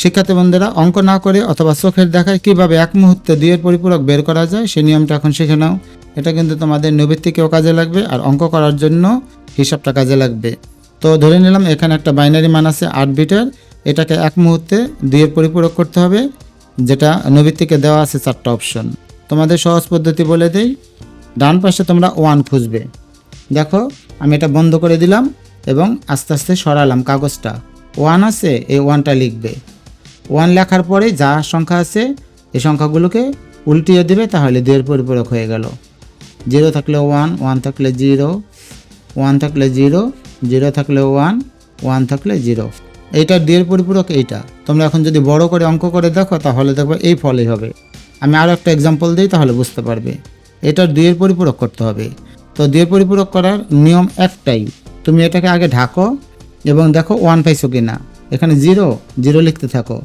শিক্ষার্থী বন্ধুরা অঙ্ক না করে অথবা চোখের দেখায় কীভাবে এক মুহূর্তে দুইয়ের পরিপূরক বের করা যায় সেই নিয়মটা এখন শিখে নাও। এটা কিন্তু তোমাদের নৈবিত্তিকেও কাজে লাগবে আর অঙ্ক করার জন্য হিসাবটা কাজে লাগবে। তো ধরে নিলাম এখানে একটা বাইনারি মান আছে আট বিটের। এটাকে এক মুহূর্তে দুইয়ের পরিপূরক করতে হবে, যেটা নৈবিত্তিকে দেওয়া আছে চারটা অপশন। তোমাদের সহজ পদ্ধতি বলে দেই, ডান পাশে তোমরা ওয়ান খুঁজবে। দেখো, আমি এটা বন্ধ করে দিলাম এবং আস্তে আস্তে সরালাম কাগজটা। ওয়ান আছে, এই ওয়ানটা লিখবে। ওয়ান লেখার পরে যা সংখ্যা আছে, এই সংখ্যাগুলোকে উল্টিয়ে দেবে, তাহলে দুইয়ের পরিপূরক হয়ে গেল। জিরো থাকলে ওয়ান ওয়ান থাকলে জিরো, ওয়ান থাকলে জিরো জিরো থাকলে ওয়ান ওয়ান থাকলে জিরো। এইটা দুইয়ের পরিপূরক এইটা। তোমরা এখন যদি বড় করে অঙ্ক করে দেখো, তাহলে দেখবে এই ফলই হবে। আমি আরও একটা এক্সাম্পল দিই, তাহলে বুঝতে পারবে। এটার দুইয়ের পরিপূরক করতে হবে। তো দুইয়ের পরিপূরক করার নিয়ম একটাই। তুমি এটাকে আগে ঢাকো এবং দেখো ওয়ান পাইছো কি না এখানে জিরো জিরো লিখতে থাকো।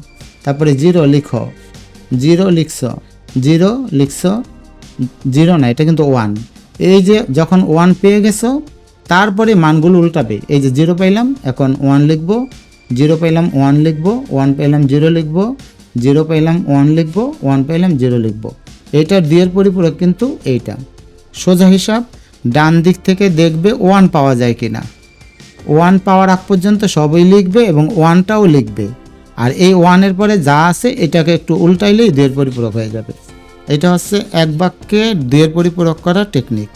তারপরে জিরো লিখো। জিরো লিখছো। জিরো লিখছো। জিরো না, এটা কিন্তু ওয়ান এই যে যখন ওয়ান পেয়ে গেছো, তারপরে মানগুলো উল্টাবে। এই যে জিরো পাইলাম, এখন ওয়ান লিখব। জিরো পাইলাম ওয়ান লিখব। ওয়ান পাইলাম জিরো লিখব। জিরো পাইলাম ওয়ান লিখব। ওয়ান পাইলাম জিরো লিখব। এইটার দুইয়ের পরিপূরক কিন্তু এইটা। সোজা হিসাব, ডান দিক থেকে দেখবে ওয়ান পাওয়া যায় কিনা। ওয়ান পাওয়ার আগ পর্যন্ত সবই লিখবে এবং ওয়ানটাও লিখবে। আর এই ওয়ানের পরে যা আছে, এটাকে একটু উল্টাইলেই দুয়ের পরিপূরক হয়ে যাবে। এটা হচ্ছে এক বাক্যে দুয়ের পরিপূরক করার টেকনিক